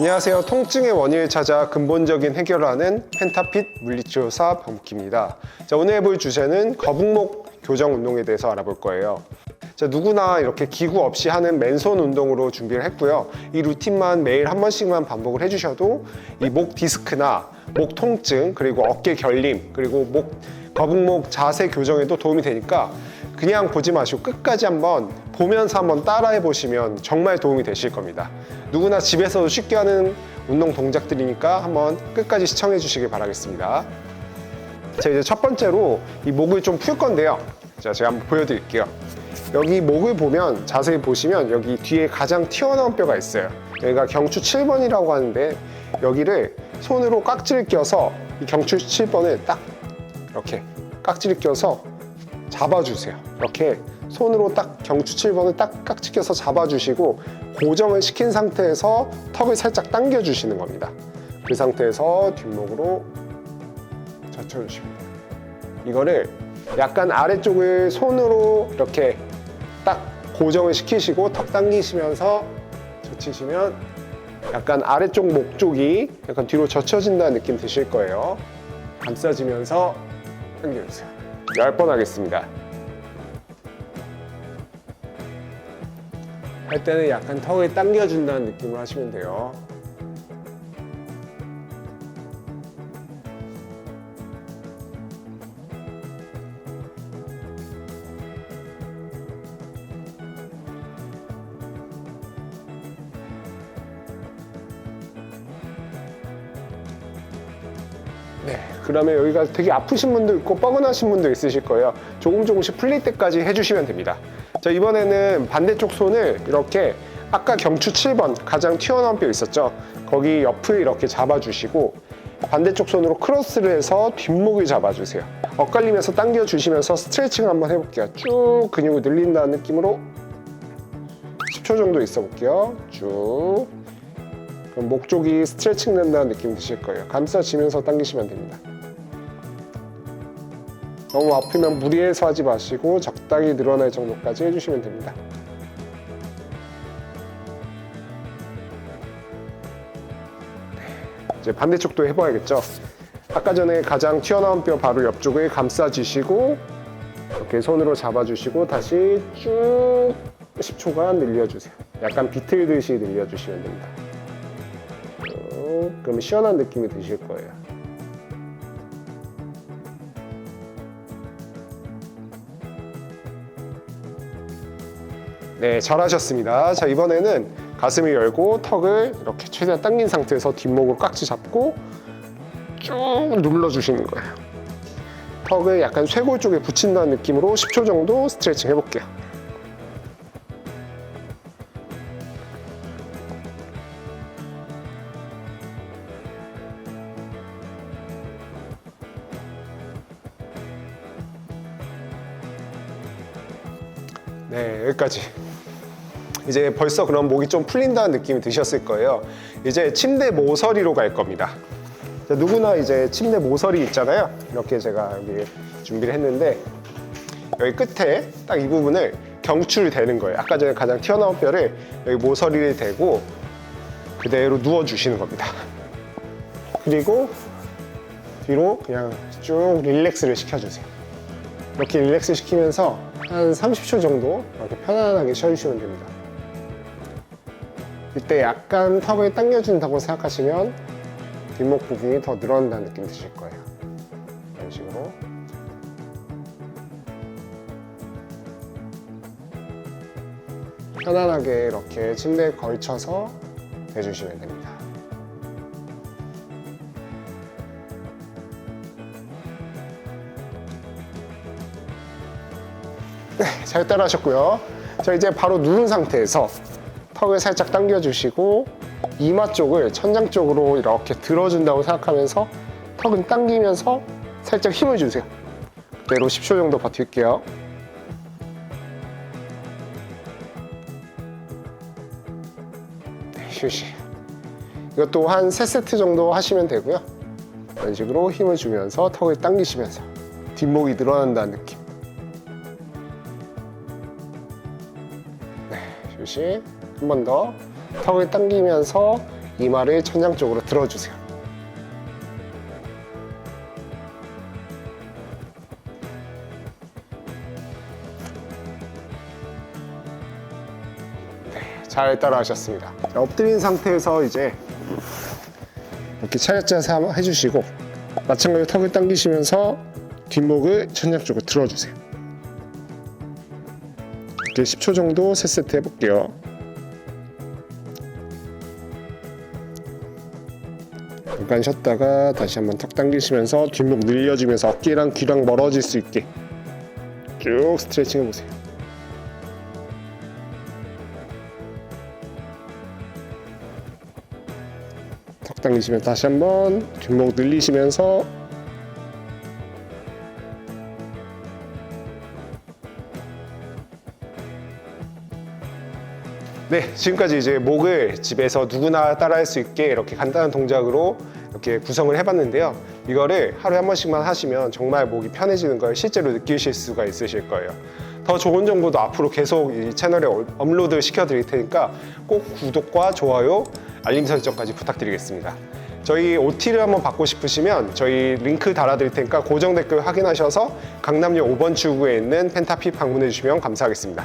안녕하세요. 통증의 원인을 찾아 근본적인 해결을 하는 펜타핏 물리치료사 범키입니다. 자, 오늘 해볼 주제는 거북목 교정 운동에 대해서 알아볼 거예요. 자, 누구나 이렇게 기구 없이 하는 맨손 운동으로 준비를 했고요. 이 루틴만 매일 한 번씩만 반복을 해주셔도 이 목 디스크나 목 통증 그리고 어깨 결림 그리고 목 거북목 자세 교정에도 도움이 되니까 그냥 보지 마시고 끝까지 한번 보면서 한번 따라해 보시면 정말 도움이 되실 겁니다. 누구나 집에서도 쉽게 하는 운동 동작들이니까 한번 끝까지 시청해 주시길 바라겠습니다. 자, 이제 첫 번째로 이 목을 좀 풀 건데요. 자, 제가 한번 보여드릴게요. 여기 목을 보면 자세히 보시면 여기 뒤에 가장 튀어나온 뼈가 있어요. 여기가 경추 7번이라고 하는데 여기를 손으로 깍지를 껴서 이 경추 7번을 딱 이렇게 깍지를 껴서 잡아주세요. 이렇게 손으로 딱 경추 7번을 딱 깍지 껴서 잡아주시고 고정을 시킨 상태에서 턱을 살짝 당겨주시는 겁니다. 그 상태에서 뒷목으로 돼요. 이거를 약간 아래쪽을 손으로 이렇게 딱 고정을 시키시고 턱 당기시면서 젖히시면 약간 아래쪽 목 쪽이 약간 뒤로 젖혀진다는 느낌 드실 거예요. 감싸지면서 당겨주세요. 10번 하겠습니다. 할 때는 약간 턱을 당겨준다는 느낌으로 하시면 돼요. 네, 그러면 여기가 되게 아프신 분도 있고 뻐근하신 분도 있으실 거예요. 조금 조금씩 풀릴 때까지 해주시면 됩니다. 자, 이번에는 반대쪽 손을 이렇게 아까 경추 7번 가장 튀어나온 뼈 있었죠? 거기 옆을 이렇게 잡아주시고 반대쪽 손으로 크로스를 해서 뒷목을 잡아주세요. 엇갈리면서 당겨주시면서 스트레칭 한번 해볼게요. 쭉 근육을 늘린다는 느낌으로 10초 정도 있어 볼게요. 쭉. 목 쪽이 스트레칭 된다는 느낌 드실 거예요. 감싸지면서 당기시면 됩니다. 너무 아프면 무리해서 하지 마시고 적당히 늘어날 정도까지 해주시면 됩니다. 네, 이제 반대쪽도 해봐야겠죠. 아까 전에 가장 튀어나온 뼈 바로 옆쪽을 감싸주시고 이렇게 손으로 잡아주시고 다시 쭉 10초간 늘려주세요. 약간 비틀듯이 늘려주시면 됩니다. 쭉 그러면 시원한 느낌이 드실 거예요. 네, 잘하셨습니다. 자, 이번에는 가슴을 열고 턱을 이렇게 최대한 당긴 상태에서 뒷목으로 깍지 잡고 쭉 눌러주시는 거예요. 턱을 약간 쇄골 쪽에 붙인다는 느낌으로 10초 정도 스트레칭 해볼게요. 네, 여기까지. 이제 벌써 그럼 목이 좀 풀린다는 느낌이 드셨을 거예요. 이제 침대 모서리로 갈 겁니다. 자, 누구나 이제 침대 모서리 있잖아요. 이렇게 제가 여기 준비를 했는데 여기 끝에 딱 이 부분을 경추를 대는 거예요. 아까 전에 가장 튀어나온 뼈를 여기 모서리를 대고 그대로 누워 주시는 겁니다. 그리고 뒤로 그냥 쭉 릴렉스를 시켜주세요. 이렇게 릴렉스 시키면서 한 30초 정도 이렇게 편안하게 쉬어주시면 됩니다. 이때 약간 턱을 당겨준다고 생각하시면 뒷목 부분이 더 늘어난다는 느낌 드실 거예요. 이런 식으로. 편안하게 이렇게 침대에 걸쳐서 대주시면 됩니다. 네, 잘 따라 하셨고요. 자, 이제 바로 누운 상태에서 턱을 살짝 당겨주시고 이마 쪽을 천장 쪽으로 이렇게 들어준다고 생각하면서 턱은 당기면서 살짝 힘을 주세요. 그대로 10초 정도 버틸게요. 네, 휴식. 이것도 한 3세트 정도 하시면 되고요. 이런 식으로 힘을 주면서 턱을 당기시면서 뒷목이 늘어난다는 느낌. 네, 휴식. 한번 더. 턱을 당기면서 이마를 천장 쪽으로 들어주세요. 네, 잘 따라하셨습니다. 자, 엎드린 상태에서 이제 이렇게 차렷 자세 한번 해주시고 마찬가지로 턱을 당기시면서 뒷목을 천장 쪽으로 들어주세요. 이렇게 10초 정도 세 세트 해볼게요. 잠깐 쉬었다가 다시 한번 턱 당기시면서 뒷목 늘려주면서 어깨랑 귀랑 멀어질 수 있게 쭉 스트레칭 해보세요. 턱 당기시면 다시 한번 뒷목 늘리시면서 네, 지금까지 이제 목을 집에서 누구나 따라할 수 있게 이렇게 간단한 동작으로 이렇게 구성을 해봤는데요. 이거를 하루에 한 번씩만 하시면 정말 목이 편해지는 걸 실제로 느끼실 수가 있으실 거예요. 더 좋은 정보도 앞으로 계속 이 채널에 업- 업로드 시켜드릴 테니까 꼭 구독과 좋아요, 알림 설정까지 부탁드리겠습니다. 저희 OT를 한번 받고 싶으시면 저희 링크 달아드릴 테니까 고정 댓글 확인하셔서 강남역 5번 출구에 있는 펜타피 방문해 주시면 감사하겠습니다.